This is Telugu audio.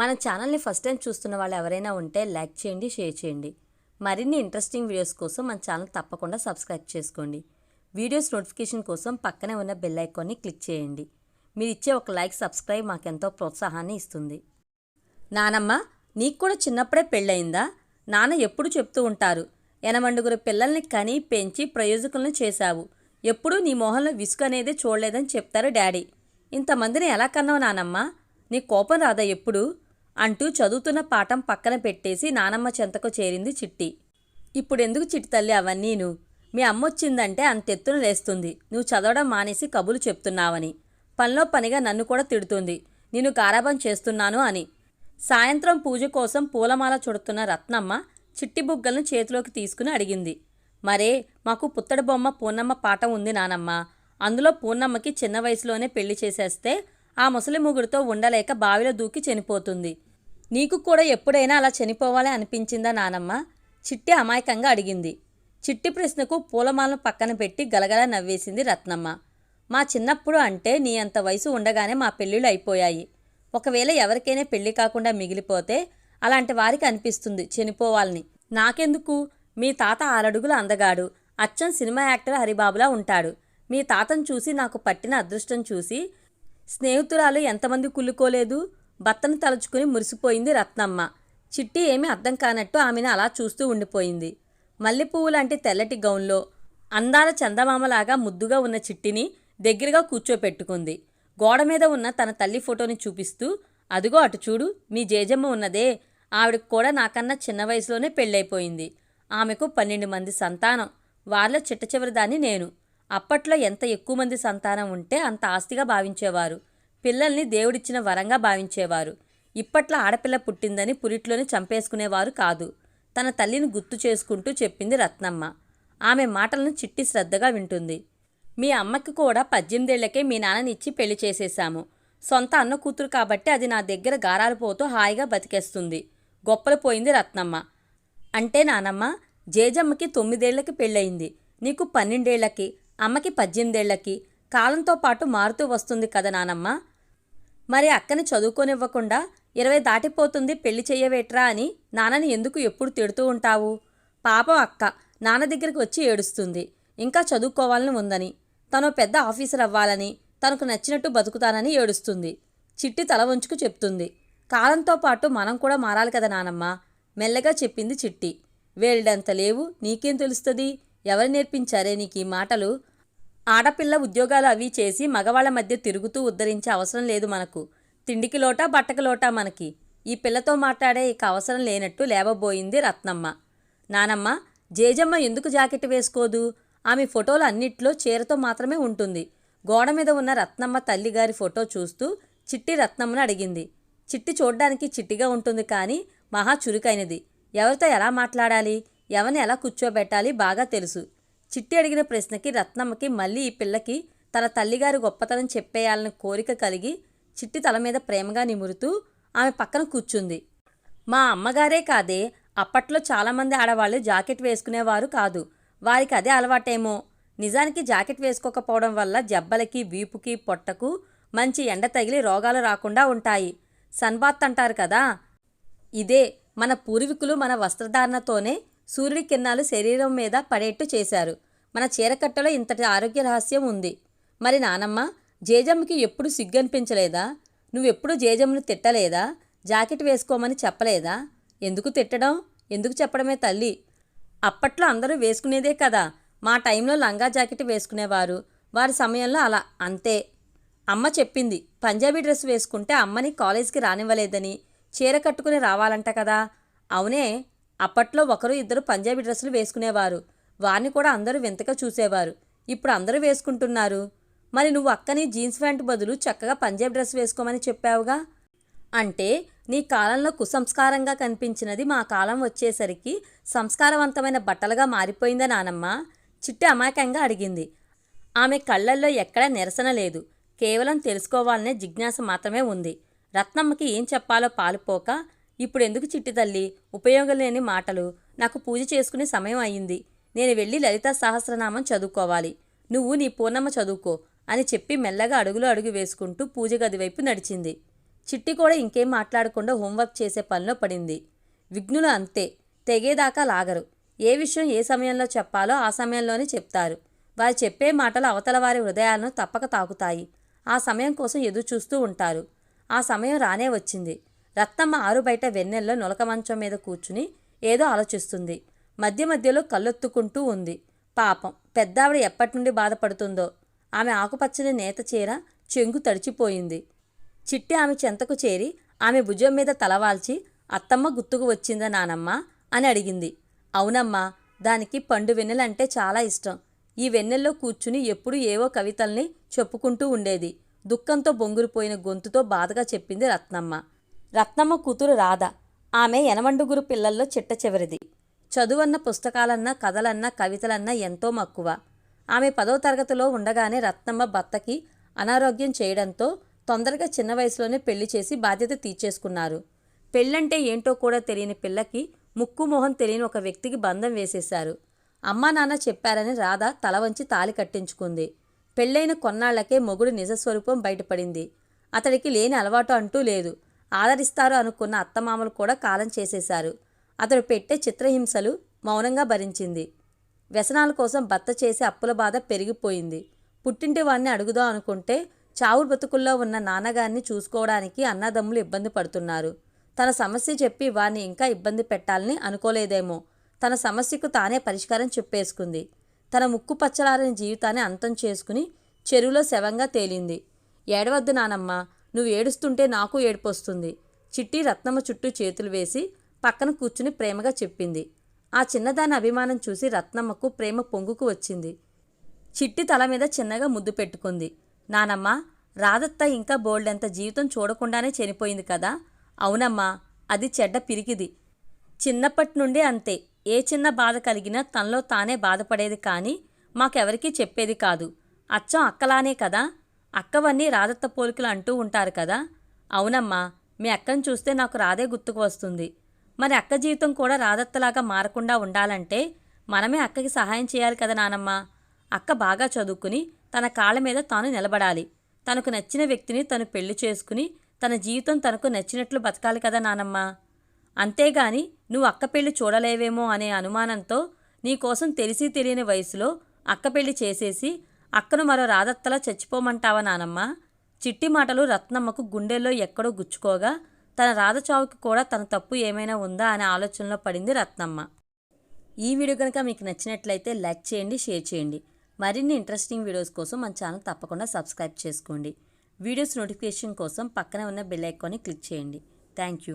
మన ఛానల్ని ఫస్ట్ టైం చూస్తున్న వాళ్ళు ఎవరైనా ఉంటే లైక్ చేయండి షేర్ చేయండి. మరిన్ని ఇంట్రెస్టింగ్ వీడియోస్ కోసం మన ఛానల్ తప్పకుండా సబ్స్క్రైబ్ చేసుకోండి. వీడియోస్ నోటిఫికేషన్ కోసం పక్కనే ఉన్న బెల్ ఐకాన్ని క్లిక్ చేయండి. మీరు ఇచ్చే ఒక లైక్ సబ్స్క్రైబ్ మాకెంతో ప్రోత్సాహాన్ని ఇస్తుంది. నానమ్మ నీకు కూడా చిన్నప్పుడే పెళ్ళయిందా? నాన్న ఎప్పుడు చెప్తూ ఉంటారు ఎనమండుగురు పిల్లల్ని కని పెంచి ప్రయోజకులను చేశావు. ఎప్పుడూ నీ మొహంలో విసుగు అనేది చూడలేదని చెప్తారు డాడీ. ఇంతమందిని ఎలా కన్నావు నానమ్మ? నీ కోపం రాదా ఎప్పుడు? అంటూ చదువుతున్న పాఠం పక్కన పెట్టేసి నానమ్మ చెంతకు చేరింది చిట్టి. ఇప్పుడెందుకు చిట్టి తల్లి అవన్నీను మీ అమ్మ వచ్చిందంటే అంతెత్తున లేస్తుంది. నువ్వు చదవడం మానేసి కబులు చెప్తున్నావని. పనిలో పనిగా నన్ను కూడా తిడుతుంది. నేను కారాబం చేస్తున్నాను అని. సాయంత్రం పూజ కోసం పూలమాల చుడుతున్న రత్నమ్మ చిట్టి బుగ్గలను చేతిలోకి తీసుకుని అడిగింది. మరే మాకు పుత్తడి బొమ్మ పూర్ణమ్మ పాఠం ఉంది నానమ్మ. అందులో పూర్ణమ్మకి చిన్న వయసులోనే పెళ్ళి చేసేస్తే ఆ ముసలి ముగుడితో ఉండలేక బావిలో దూకి చనిపోతుంది. నీకు కూడా ఎప్పుడైనా అలా చనిపోవాలి అనిపించిందా నానమ్మ? చిట్టి అమాయకంగా అడిగింది. చిట్టి ప్రశ్నకు పూలమాలను పక్కన పెట్టి గలగల నవ్వేసింది రత్నమ్మ. మా చిన్నప్పుడు అంటే నీ అంత వయసు ఉండగానే మా పెళ్ళిళ్ళు అయిపోయాయి. ఒకవేళ ఎవరికైనా పెళ్ళి కాకుండా మిగిలిపోతే అలాంటి వారికి అనిపిస్తుంది చనిపోవాలని. నాకెందుకు? మీ తాత ఆరడుగుల అందగాడు. అచ్చం సినిమా యాక్టర్ హరిబాబులా ఉంటాడు. మీ తాతను చూసి నాకు పట్టిన అదృష్టం చూసి స్నేహితురాలు ఎంతమంది కుళ్ళుకోలేదు? భర్తను తలుచుకుని మురిసిపోయింది రత్నమ్మ. చిట్టి ఏమీ అర్థం కానట్టు ఆమెను అలా చూస్తూ ఉండిపోయింది. మల్లెపువ్వు లాంటి తెల్లటి గౌన్లో అందాల చందమామలాగా ముద్దుగా ఉన్న చిట్టిని దగ్గరగా కూర్చోపెట్టుకుంది. గోడ మీద ఉన్న తన తల్లి ఫోటోని చూపిస్తూ అదిగో అటు చూడు మీ జేజమ్మ ఉన్నదే. ఆవిడకు కూడా నాకన్నా చిన్న వయసులోనే పెళ్ళైపోయింది. ఆమెకు పన్నెండు మంది సంతానం. వాళ్ళ చిట్ట చివరిదాన్ని నేను. అప్పట్లో ఎంత ఎక్కువ మంది సంతానం ఉంటే అంత ఆస్తిగా భావించేవారు. పిల్లల్ని దేవుడిచ్చిన వరంగా భావించేవారు. ఇప్పట్లో ఆడపిల్ల పుట్టిందని పురిట్లోనే చంపేసుకునేవారు కాదు. తన తల్లిని గుర్తు చేసుకుంటూ చెప్పింది రత్నమ్మ. ఆమె మాటలను చిట్టి శ్రద్ధగా వింటుంది. మీ అమ్మకి కూడా పద్దెనిమిదేళ్ళకే మీ నాన్ననిచ్చి పెళ్ళి చేసేశాము. సొంత అన్న కూతురు కాబట్టి అది నా దగ్గర గారాలు పోతూ హాయిగా బతికేస్తుంది. గొప్పలు పోయింది రత్నమ్మ. అంటే నానమ్మ జేజమ్మకి తొమ్మిదేళ్ళకి పెళ్ళయింది. నీకు పన్నెండేళ్ళకి. అమ్మకి పద్దెనిమిదేళ్ళకి కాలంతో పాటు మారుతూ వస్తుంది కదా నానమ్మ? మరి అక్కని చదువుకోనివ్వకుండా ఇరవై దాటిపోతుంది పెళ్ళి చెయ్యవేట్రా అని నాన్నని ఎందుకు ఎప్పుడు తిడుతూ ఉంటావు? పాపం అక్క నాన్న దగ్గరికి వచ్చి ఏడుస్తుంది. ఇంకా చదువుకోవాలని ఉందని తను పెద్ద ఆఫీసర్ అవ్వాలని తనకు నచ్చినట్టు బతుకుతానని ఏడుస్తుంది. చిట్టి తల వంచుకు చెప్తుంది. కాలంతో పాటు మనం కూడా మారాలి కదా నానమ్మ? మెల్లగా చెప్పింది చిట్టి. వేళ్ళంత లేవు నీకేం తెలుస్తుంది? ఎవరు నేర్పించారే నీకు ఈ మాటలు? ఆడపిల్ల ఉద్యోగాలు అవి చేసి మగవాళ్ళ మధ్య తిరుగుతూ ఉద్ధరించే అవసరం లేదు మనకు. తిండికి లోటా బట్టకి లోటా మనకి. ఈ పిల్లతో మాట్లాడే ఇక అవసరం లేనట్టు లేవబోయింది రత్నమ్మ. నానమ్మ జేజమ్మ ఎందుకు జాకెట్ వేసుకోదు? ఆమె ఫోటోలు అన్నిట్లో చీరతో మాత్రమే ఉంటుంది. గోడ మీద ఉన్న రత్నమ్మ తల్లిగారి ఫోటో చూస్తూ చిట్టి రత్నమ్మను అడిగింది. చిట్టి చూడ్డానికి చిట్టిగా ఉంటుంది కానీ మహా చురుకైనది. ఎవరితో ఎలా మాట్లాడాలి? ఎవరిని ఎలా కూర్చోబెట్టాలి? బాగా తెలుసు. చిట్టి అడిగిన ప్రశ్నకి రత్నమ్మకి మళ్ళీ ఈ పిల్లకి తన తల్లిగారి గొప్పతనం చెప్పేయాలని కోరిక కలిగి చిట్టి తల మీద ప్రేమగా నిమురుతూ ఆమె పక్కన కూర్చుంది. మా అమ్మగారే కాదే అప్పట్లో చాలామంది ఆడవాళ్ళు జాకెట్ వేసుకునేవారు కాదు. వారికి అదే అలవాటేమో. నిజానికి జాకెట్ వేసుకోకపోవడం వల్ల జబ్బలకి వీపుకి పొట్టకు మంచి ఎండ తగిలి రోగాలు రాకుండా ఉంటాయి. సన్బాత్ అంటారు కదా? ఇదే మన పూర్వీకులు మన వస్త్రధారణతోనే సూర్యుడి కిరణాలు శరీరం మీద పడేట్టు చేశారు. మన చీరకట్టలో ఇంతటి ఆరోగ్య రహస్యం ఉంది. మరి నానమ్మ జేజమ్మకి ఎప్పుడు సిగ్గు అనిపించలేదా నువ్వెప్పుడు జేజమ్మను తిట్టలేదా? జాకెట్ వేసుకోమని చెప్పలేదా? ఎందుకు తిట్టడం? ఎందుకు చెప్పడమే తల్లి? అప్పట్లో అందరూ వేసుకునేదే కదా. మా టైంలో లంగా జాకెట్ వేసుకునేవారు. వారి సమయంలో అలా అంతే. అమ్మ చెప్పింది పంజాబీ డ్రెస్ వేసుకుంటే అమ్మని కాలేజీకి రానివ్వలేదని. చీర కట్టుకుని రావాలంట కదా. అవునే అప్పట్లో ఒకరు ఇద్దరు పంజాబీ డ్రెస్సులు వేసుకునేవారు. వారిని కూడా అందరూ వింతగా చూసేవారు. ఇప్పుడు అందరూ వేసుకుంటున్నారు. మరి నువ్వు అక్కని జీన్స్ ప్యాంట్ బదులు చక్కగా పంజాబీ డ్రెస్ వేసుకోమని చెప్పావుగా? అంటే నీ కాలంలో కుసంస్కారంగా కనిపించినది మా కాలం వచ్చేసరికి సంస్కారవంతమైన బట్టలుగా మారిపోయిందా నానమ్మ? చిట్టి అమాయకంగా అడిగింది. ఆమె కళ్ళల్లో ఎక్కడా నిరసన లేదు. కేవలం తెలుసుకోవాలనే జిజ్ఞాస మాత్రమే ఉంది. రత్నమ్మకి ఏం చెప్పాలో పాలుపోక ఇప్పుడు ఎందుకు చిట్టి తల్లి? ఉపయోగం లేని మాటలు. నాకు పూజ చేసుకునే సమయం అయ్యింది నేను వెళ్ళి లలిత సహస్రనామం చదువుకోవాలి. నువ్వు నీ పూర్ణమ్మ చదువుకో అని చెప్పి మెల్లగా అడుగులు అడుగు వేసుకుంటూ పూజ గది వైపు నడిచింది. చిట్టి కూడా ఇంకేం మాట్లాడకుండా హోంవర్క్ చేసే పనిలో పడింది. విఘ్నులు అంతే. తెగేదాకా లాగరు. ఏ విషయం ఏ సమయంలో చెప్పాలో ఆ సమయంలోనే చెప్తారు. వారు చెప్పే మాటలు అవతల వారి హృదయాలను తప్పక తాకుతాయి. ఆ సమయం కోసం ఎదురు చూస్తూ ఉంటారు. ఆ సమయం రానే వచ్చింది. రత్నమ్మ ఆరుబయట వెన్నెల్లో నొలక మంచం మీద కూర్చుని ఏదో ఆలోచిస్తుంది. మధ్య మధ్యలో కళ్ళొత్తుకుంటూ ఉంది. పాపం పెద్దావిడ ఎప్పటి నుండి బాధపడుతుందో. ఆమె ఆకుపచ్చని నేత చీర చెంగు తడిచిపోయింది. చిట్టి ఆమె చెంతకు చేరి ఆమె భుజం మీద తలవాల్చి అత్తమ్మ గుర్తుకు వచ్చిందా నానమ్మ? అని అడిగింది. అవునమ్మా దానికి పండు వెన్నెలంటే చాలా ఇష్టం. ఈ వెన్నెల్లో కూర్చుని ఎప్పుడు ఏవో కవితల్ని చెప్పుకుంటూ ఉండేది. దుఃఖంతో బొంగురిపోయిన గొంతుతో బాధగా చెప్పింది రత్నమ్మ. రత్నమ్మ కూతురు రాధ. ఆమె యనమండుగురు పిల్లల్లో చిట్ట చివరిది. చదువన్న పుస్తకాలన్నా కథలన్నా కవితలన్నా ఎంతో మక్కువ. ఆమె పదో తరగతిలో ఉండగానే రత్నమ్మ భర్తకి అనారోగ్యం చేయడంతో తొందరగా చిన్న వయసులోనే పెళ్ళి చేసి బాధ్యత తీర్చేసుకున్నారు. పెళ్ళంటే ఏంటో కూడా తెలియని పిల్లకి ముక్కు మొహం తెలియని ఒక వ్యక్తికి బంధం వేసేశారు. అమ్మా నాన్న చెప్పారని రాధ తల వంచి తాలి కట్టించుకుంది. పెళ్ళైన కొన్నాళ్ళకే మొగుడు నిజస్వరూపం బయటపడింది. అతడికి లేని అలవాటు అంటూ లేదు. ఆదరిస్తారు అనుకున్న అత్తమామలు కూడా కాలం చేసేశారు. అతడు పెట్టే చిత్రహింసలు మౌనంగా భరించింది. వ్యసనాల కోసం భర్త చేసే అప్పుల బాధ పెరిగిపోయింది. పుట్టింటి వాడిని అడుగుదాం అనుకుంటే చావు బతుకుల్లో ఉన్న నాన్నగారిని చూసుకోవడానికి అన్నదమ్ములు ఇబ్బంది పడుతున్నారు. తన సమస్య చెప్పి వారిని ఇంకా ఇబ్బంది పెట్టాలని అనుకోలేదేమో. తన సమస్యకు తానే పరిష్కారం చెప్పేసుకుంది. తన ముక్కు పచ్చలారని జీవితాన్ని అంతం చేసుకుని చెరువులో శవంగా తేలింది. ఏడవద్దు నానమ్మ నువ్వు ఏడుస్తుంటే నాకు ఏడుపొస్తుంది. చిట్టి రత్నమ్మ చుట్టూ చేతులు వేసి పక్కన కూర్చుని ప్రేమగా చెప్పింది. ఆ చిన్నదాని అభిమానం చూసి రత్నమ్మకు ప్రేమ పొంగుకు వచ్చింది. చిట్టి తల మీద చిన్నగా ముద్దు పెట్టుకుంది. నానమ్మ రాధత్త ఇంకా బోల్డెంత జీవితం చూడకుండానే చనిపోయింది కదా? అవునమ్మా అది చెడ్డ పిరికిది. చిన్నప్పటి నుండి అంతే. ఏ చిన్న బాధ కలిగినా తనలో తానే బాధపడేది కానీ మాకెవరికీ చెప్పేది కాదు. అచ్చం అక్కలానే కదా? అక్కవన్నీ రాధత్త పోలికలు అంటూ ఉంటారు కదా? అవునమ్మా మీ అక్కను చూస్తే నాకు రాధే గుర్తుకు వస్తుంది. మరి అక్క జీవితం కూడా రాధత్తలాగా మారకుండా ఉండాలంటే మనమే అక్కకి సహాయం చేయాలి కదా నానమ్మ? అక్క బాగా చదువుకుని తన కాళ్ళ మీద తాను నిలబడాలి. తనకు నచ్చిన వ్యక్తిని తను పెళ్ళి చేసుకుని తన జీవితం తనకు నచ్చినట్లు బతకాలి కదా నానమ్మ? అంతేగాని నువ్వు అక్క పెళ్ళి చూడలేవేమో అనే అనుమానంతో నీకోసం తెలిసి తెలియని వయసులో అక్క పెళ్ళి చేసేసి అక్కను మరో రాధత్తలా చచ్చిపోమంటావా నానమ్మ? చిట్టి మాటలు రత్నమ్మకు గుండెల్లో ఎక్కడో గుచ్చుకోగా తన రాధచావుకి కూడా తన తప్పు ఏమైనా ఉందా అనే ఆలోచనలో పడింది రత్నమ్మ. ఈ వీడియో కనుక మీకు నచ్చినట్లయితే లైక్ చేయండి షేర్ చేయండి. మరిన్ని ఇంట్రెస్టింగ్ వీడియోస్ కోసం మన ఛానల్ తప్పకుండా సబ్స్క్రైబ్ చేసుకోండి. వీడియోస్ నోటిఫికేషన్ కోసం పక్కనే ఉన్న బెల్ ఐకాన్ని క్లిక్ చేయండి. Thank you.